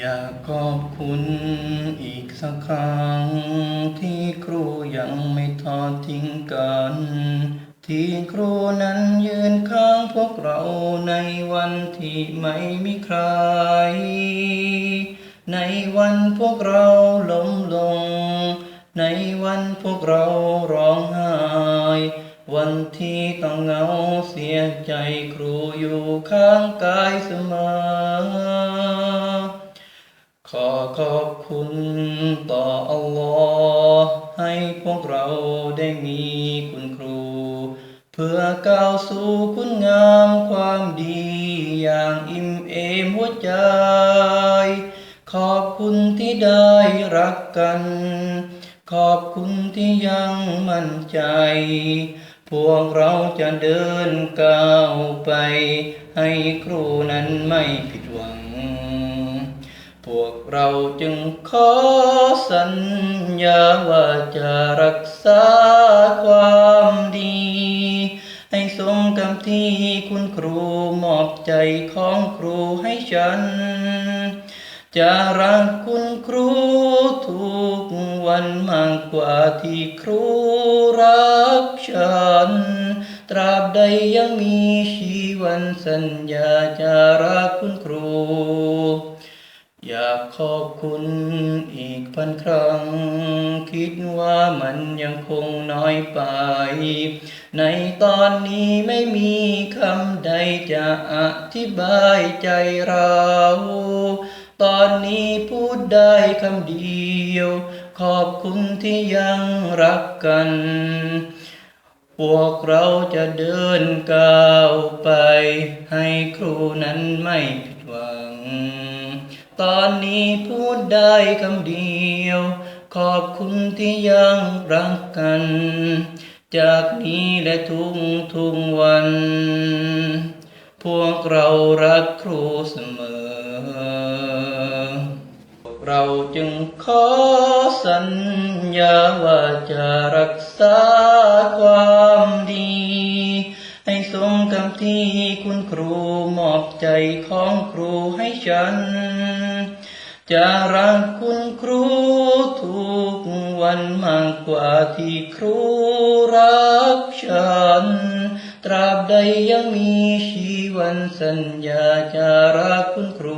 อยากขอบคุณอีกสักครั้ง ที่ครูยังไม่ทอดทิ้งกัน ที่ครูนั้นยืนข้างพวกเราในวันที่ไม่มีใคร ในวันพวกเราล้มลง ในวันพวกเราร้องไห้วันที่ต้องเหงาเสียใจครูอยู่ข้างกายเสมอ ขอขอบคุณต่ออัลลอฮ์ให้พวกเราได้มีคุณครู เพื่อก้าวสู่คุณงามความดีอย่างอิ่มเอมหัวใจ ขอบคุณที่ได้รักกัน ขอบคุณที่ยังมั่นใจ พวกเราจะเดินก้าวไป ให้ครูนั้นไม่ผิดหวัง พวกเราจึงขอสัญญาว่าจะรักษาความดี ให้สมกับที่คุณครูมอบใจของครูให้ฉัน จะรักคุณครูทุกวันมากกว่าที่ครูรักฉัน ตราบใดยังมีชีวันสัญญาจะรักคุณครู อยากขอบคุณอีกพันครั้ง คิดว่ามันยังคงน้อยไป ในตอนนี้ไม่มีคำใดจะอธิบายใจเรา ตอนนี้พูดได้คำเดียว ขอบคุณที่ยังรักกัน พวกเราจะเดินก้าวไป ให้ครูนั้นไม่ผิดหวัง ตอนนี้พูดได้คำเดียว ขอบคุณที่ยังรักกัน จากนี้และทุกทุกวัน พวกเรารักครูเสมอ เราจึงขอสัญญาว่าจะรักษาความดี ให้สมกับที่คุณครู อบใจของครูให้ฉัน จะรักคุณครูทุกวันมากกว่าที่ครูรักฉัน ตราบใดยังมีชีวันสัญญาจะรักคุณครู